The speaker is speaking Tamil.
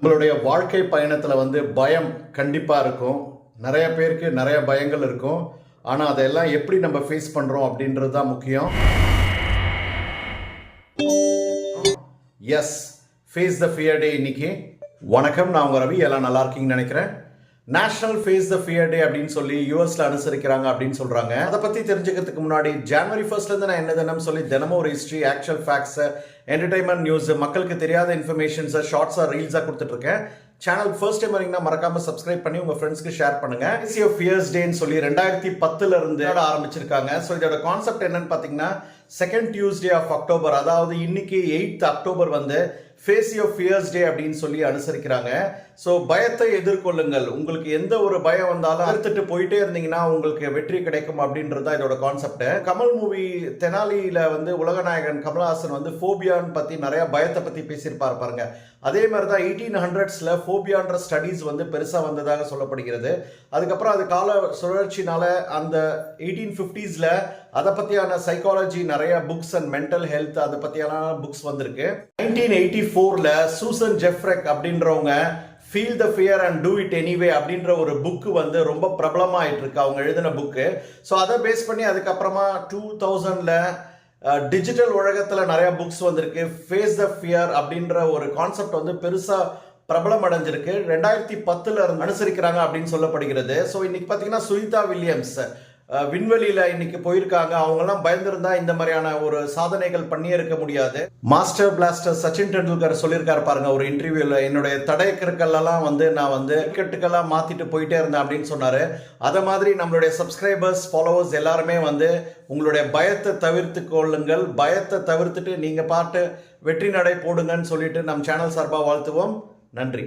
நம்மளுடைய வாழ்க்கை பயணத்தில் வந்து பயம் கண்டிப்பாக இருக்கும். நிறைய பேருக்கு நிறைய பயங்கள் இருக்கும். ஆனால் அதெல்லாம் எப்படி நம்ம ஃபேஸ் பண்ணுறோம் அப்படின்றது தான் முக்கியம். Yes face the fear day இன்னைக்கு. வணக்கம் நான் உங்கள் ரவி. எல்லாம் நல்லா இருக்கீங்கன்னு நினைக்கிறேன். National face the fear day அப்படின்னு சொல்லி யூஎஸ்ல அனுசரிக்கிறாங்க அப்படின்னு சொல்றாங்க. அதை பத்தி தெரிஞ்சுக்கிறதுக்கு முன்னாடி ஜனவரி ஃபர்ஸ்ட்ல இருந்து நான் என்ன தினம் சொல்லி தினமும் ஒரு history actual facts entertainment news மக்களுக்கு தெரியாத இன்ஃபர்மேஷன்ஸை ஷார்ட்ஸாக ரீல்ஸாக கொடுத்துட்டு இருக்கேன். சேனல் ஃபர்ஸ்ட் டைம் வரீங்கன்னா மறக்காம சப்ஸ்கிரைப் பண்ணி உங்க ஃப்ரெண்ட்ஸ்க்கு ஷேர் பண்ணுங்க. சி ஆஃப் ஃபியர்ஸ் டேன்னு சொல்லி ரெண்டாயிரத்தி பத்துல இருந்து ஆரம்பிச்சிருக்காங்க. ஸோ இதோட கான்செப்ட் என்னன்னு பார்த்தீங்கன்னா செகண்ட் டியூஸ்டே ஆஃப் அக்டோபர் அதாவது இன்னைக்கு எயித் அக்டோபர் வந்து ஃபேஸ் ஆஃப் ஃபியர்ஸ் டே அப்படின்னு சொல்லி அனுசரிக்கிறாங்க. ஸோ பயத்தை எதிர்கொள்ளுங்கள். உங்களுக்கு எந்த ஒரு பயம் வந்தாலும் அறுத்துட்டு போயிட்டே இருந்தீங்கன்னா உங்களுக்கு வெற்றி கிடைக்கும் அப்படின்றது தான் இதோட கான்செப்ட் கமல் மூவி தெனாலியில வந்து உலகநாயகன் கமல்ஹாசன் வந்து ஃபோபியான்னு பற்றி நிறைய பயத்தை பற்றி பேசியிருப்பாரு பாருங்க. அதே மாதிரி தான் எயிட்டீன் ஹண்ட்ரட்ஸில் ஃபோபியான்ற ஸ்டடீஸ் வந்து பெருசாக வந்ததாக சொல்லப்படுகிறது. அதுக்கப்புறம் அது கால சுழற்சினால அந்த எயிட்டீன் ஃபிஃப்டிஸில் அதை பற்றியான சைக்காலஜி நிறைய புக்ஸ் அண்ட் மென்டல் ஹெல்த் அதை பற்றியான புக்ஸ் வந்திருக்கு. நைன்டீன் எயிட்டி ஃபோர்ல சூசன் ஜெஃப்ரெக் அப்படின்றவங்க feel the fear and do it anyway அப்படின்ற ஒரு புக்கு வந்து ரொம்ப பிரபலமாயிட்டு இருக்கு அவங்க எழுதின புக்கு ஸோ அதை பேஸ் பண்ணி அதுக்கப்புறமா டூ தௌசண்ட்ல டிஜிட்டல் உலகத்தில் நிறைய புக்ஸ் வந்திருக்கு. ஃபேஸ் த ஃபியர் அப்படின்ற ஒரு கான்செப்ட் வந்து பெருசாக பிரபலம் அடைஞ்சிருக்கு ரெண்டாயிரத்தி பத்தில் இருந்து அனுசரிக்கிறாங்க அப்படின்னு சொல்லப்படுகிறது. ஸோ இன்னைக்கு பார்த்தீங்கன்னா சுனிதா வில்லியம்ஸ் விண்வெளியில இன்னைக்கு போயிருக்காங்க. அவங்கெல்லாம் பயந்துருந்தா இந்த மாதிரியான ஒரு சாதனைகள் பண்ணியே இருக்க முடியாது. மாஸ்டர் பிளாஸ்டர் சச்சின் டெண்டுல்கர் சொல்லியிருக்காரு பாருங்க ஒரு இன்டர்வியூல என்னுடைய தடைக்கற்களெல்லாம் வந்து நான் வந்து கிரிக்கெட்டுக்கெல்லாம் மாத்திட்டு போயிட்டே இருந்தேன் அப்படின்னு சொன்னாரு. அதை மாதிரி நம்மளுடைய சப்ஸ்கிரைபர்ஸ் ஃபாலோவர்ஸ் எல்லாருமே வந்து உங்களுடைய பயத்தை தவிர்த்து கொள்ளுங்கள். பயத்தை தவிர்த்துட்டு நீங்க பாட்டு வெற்றி நடை போடுங்கன்னு சொல்லிட்டு நம் சேனல் சார்பாக வாழ்த்துவோம். நன்றி.